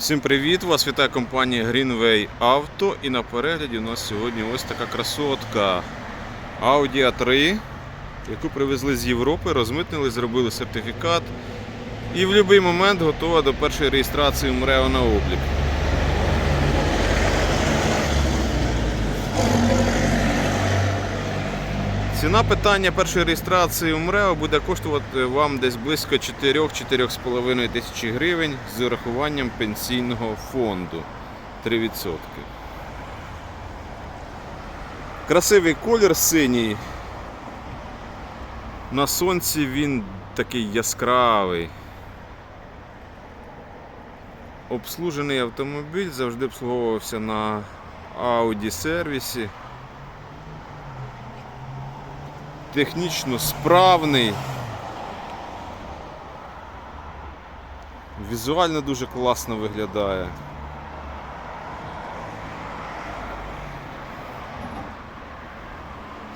Всім привіт! Вас вітає компанія Greenway Auto і на перегляді у нас сьогодні ось така красотка Audi A3, яку привезли з Європи, розмитнили, зробили сертифікат і в будь-який момент готова до першої реєстрації МРЕО на облік. Ціна питання першої реєстрації МРЕО буде коштувати вам десь близько 4-4,5 тисячі гривень з урахуванням пенсійного фонду 3%. Красивий колір синій. На сонці він такий яскравий. Обслужений автомобіль завжди обслуговувався на Audi сервісі. Технічно справний. Візуально дуже класно виглядає.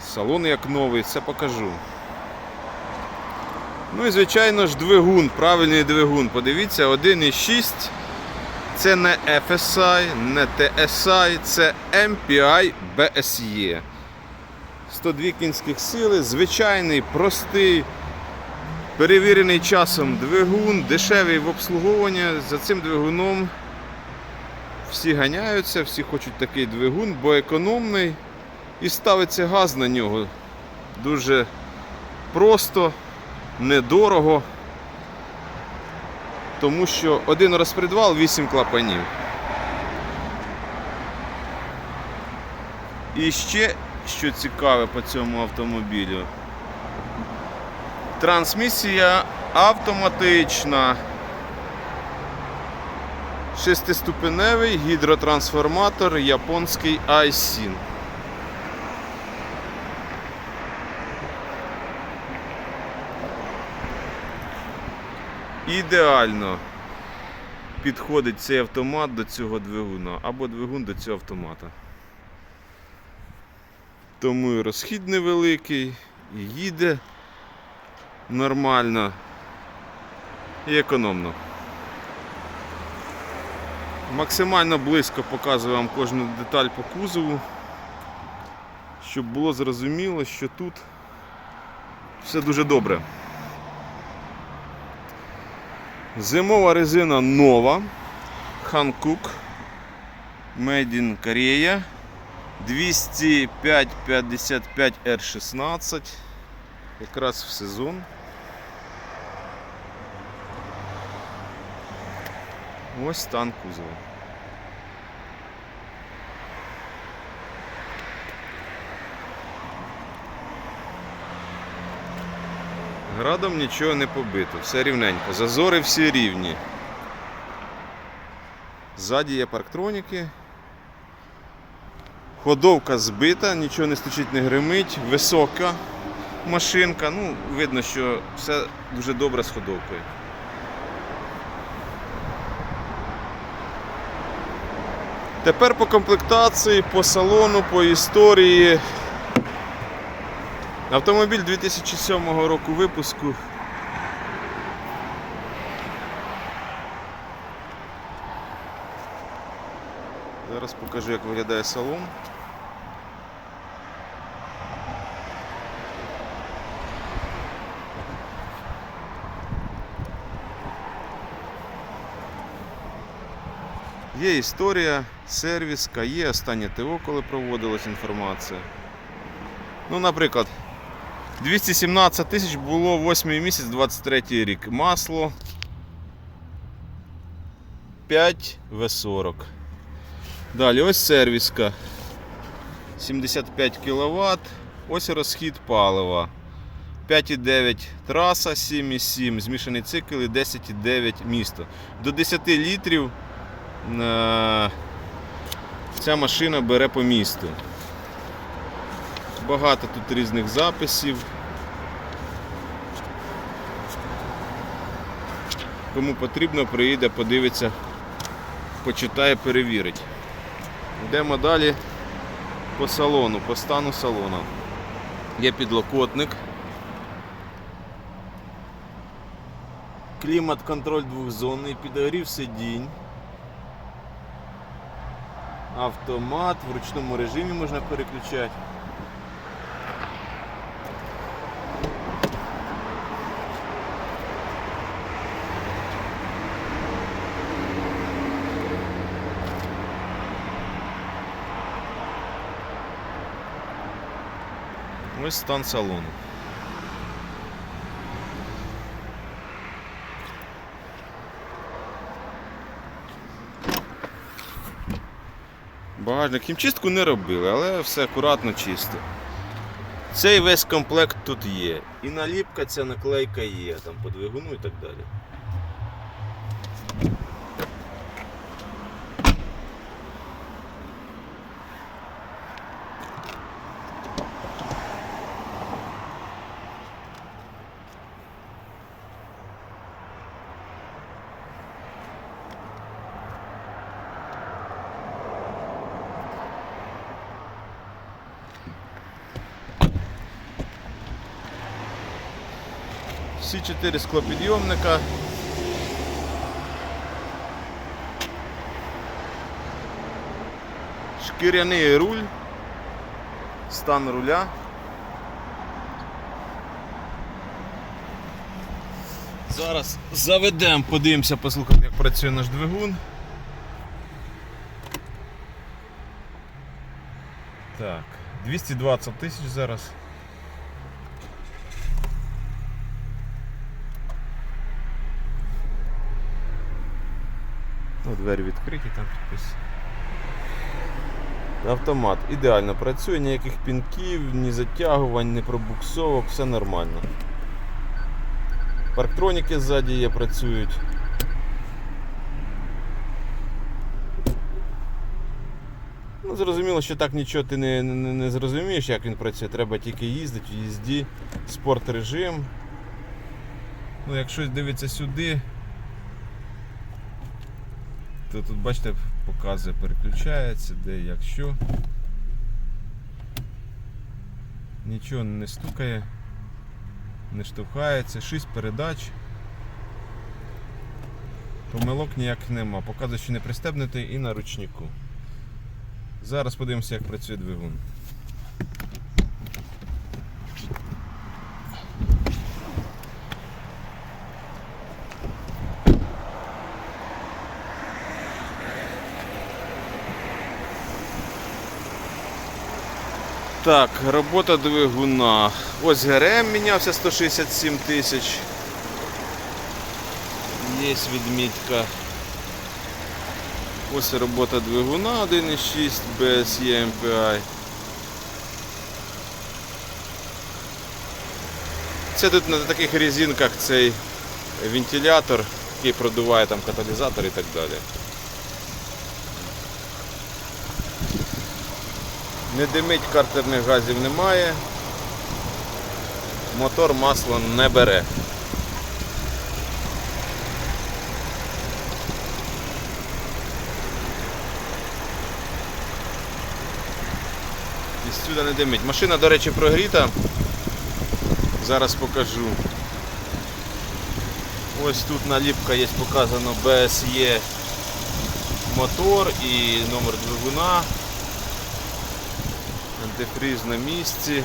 Салон як новий, все покажу. Ну і звичайно ж двигун, правильний двигун. Подивіться, 1,6 це не FSI, не TSI, це MPI BSE. 102 кінських сили, звичайний, простий, перевірений часом двигун, дешевий в обслуговуванні. За цим двигуном всі ганяються, всі хочуть такий двигун, бо економний і ставиться газ на нього дуже просто, недорого. Тому що один розпредвал 8 клапанів. І ще що цікаве по цьому автомобілю. Трансмісія автоматична. Шестиступеневий гідротрансформатор японський Aisin. Ідеально підходить цей автомат до цього двигуна або двигун до цього автомата. Тому і розхід невеликий, і їде нормально і економно. Максимально близько показую вам кожну деталь по кузову, щоб було зрозуміло, що тут все дуже добре. Зимова резина нова, Hankook, Made in Korea. 205-55 R16. Якраз в сезон. Ось стан кузова. Градом нічого не побито, все рівненько. Зазори всі рівні. Ззаді є парктроніки. Ходовка збита, нічого не стучить, не гримить, висока машинка. Ну, видно, що все дуже добре з ходовкою. Тепер по комплектації, по салону, по історії. Автомобіль 2007 року випуску. Зараз покажу, як виглядає салон. Є історія, сервіска, є останнє ТО, коли проводилась інформація. Ну, наприклад, 217 тисяч було 8 місяць 23 рік. Масло 5 В40. Далі ось сервіска 75 кВт. Ось розхід палива. 5,9 траса, 7,7 змішаний цикл і 10,9 місто. До 10 літрів е, ця машина бере по місту. Багато тут різних записів. Кому потрібно, приїде, подивиться, почитає, перевірить. Йдемо далі по салону, по стану салона. Є підлокотник. Клімат контроль двохзонний, підогрів сидінь. Автомат, в ручному режимі можна переключати. Ось стан салону. Багажник хімчистку не робили, але все акуратно чисто. Цей весь комплект тут є. І наліпка ця наклейка є, там по двигуну і так далі. Всі чотири склопідйомника. Шкіряний руль, стан руля. Зараз заведемо, подивимося, послухаємо, як працює наш двигун. Так, 220 тисяч зараз. Двері відкриті, там підпис. Автомат ідеально працює, ніяких пінків, ні затягувань, ні пробуксовок, все нормально. Парктроніки ззаді є, працюють. Ну, зрозуміло, що так нічого ти не, не, не зрозумієш, як він працює. Треба тільки їздити в їзді, спорт режим. Ну, якщо дивитися сюди, тут, бачите, показує, переключається, де як що. Нічого не стукає, не штовхається, 6 передач. Помилок ніяких нема. Показує, що не пристебнутий і на ручнику. Зараз подивимося, як працює двигун. Так, робота двигуна. Ось ГРМ мінявся 167 тисяч. Є відмітка. Ось робота двигуна 1.6 без EMPI. Це тут на таких резинках цей вентилятор, який продуває там каталізатор і так далі. Не димить, картерних газів немає. Мотор масло не бере. І сюди не димить. Машина, до речі, прогріта. Зараз покажу. Ось тут наліпка є показано BSE мотор і номер двигуна. Антифриз на місці.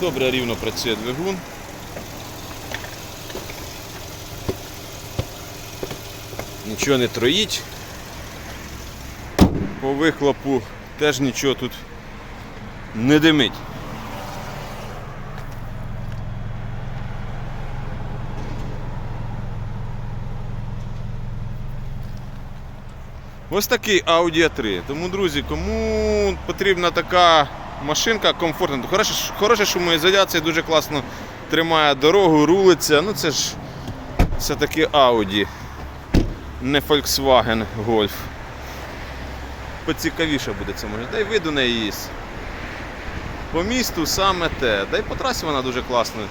Добре рівно працює двигун. Нічого не троїть. По вихлопу теж нічого тут не димить. Ось такий Audi A3. Тому, друзі, кому потрібна така машинка комфортна, хороша, хороша шумоізоляція, дуже класно тримає дорогу, рулиться. Ну це ж все-таки Audi, не Volkswagen Golf. Поцікавіше буде це може. Та й виду не їсть. По місту саме те. Да й по трасі вона дуже класно.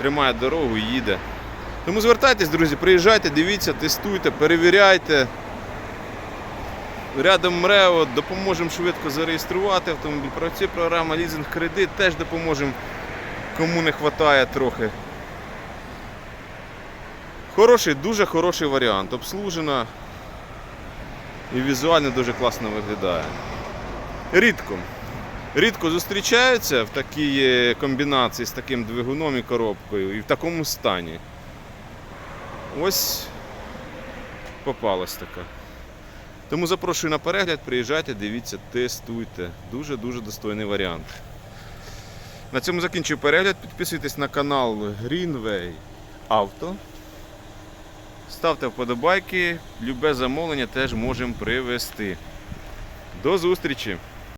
Тримає дорогу, і їде. Тому звертайтесь, друзі, приїжджайте, дивіться, тестуйте, перевіряйте. рядом МРЕО, допоможемо швидко зареєструвати автомобіль. Працює програма лізинг кредит, теж допоможемо, кому не вистачає трохи. Хороший, дуже хороший варіант. Обслужена і візуально дуже класно виглядає. Рідко. Рідко зустрічаються в такій е, комбінації з таким двигуном і коробкою і в такому стані. Ось попалась така. Тому запрошую на перегляд, приїжджайте, дивіться, тестуйте. Дуже-дуже достойний варіант. На цьому закінчую перегляд. Підписуйтесь на канал Greenway Auto. Ставте вподобайки, любе замовлення теж можемо привезти. До зустрічі!